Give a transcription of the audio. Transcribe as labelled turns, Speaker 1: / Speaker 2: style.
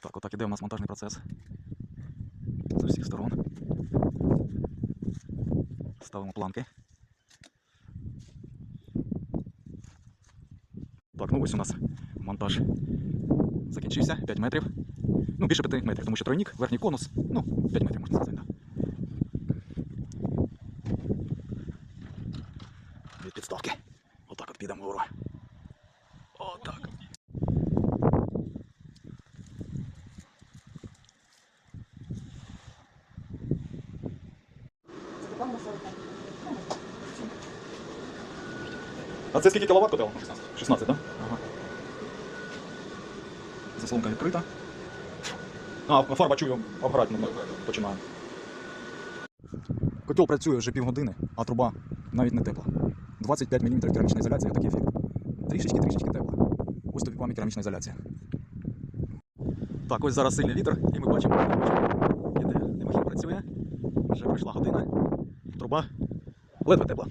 Speaker 1: Так, отак іде у нас монтажний процес. З усіх сторон. Ставимо планки. Так, ну ось у нас монтаж закінчився. 5 метрів. Ну, більше 5 метрів, тому що тройник, верхній конус, ну, 5 метрів можна сказати, так. Від підставки. Отак от підемо вгору. Отак. А це скільки кіловат котел? 16. 16, так? Ага. Заслонка відкрита. А, фарба чую, обграти починає. Котел працює вже півгодини, а труба навіть не тепла. 25 мм керамічна ізоляція, такий ефект. Трішечки-трішечки тепла. Ось тобі і керамічна ізоляція. Так, ось зараз сильний вітер, і ми бачимо, іде. Димохід працює. Вже пройшла година. Труба ледве тепла.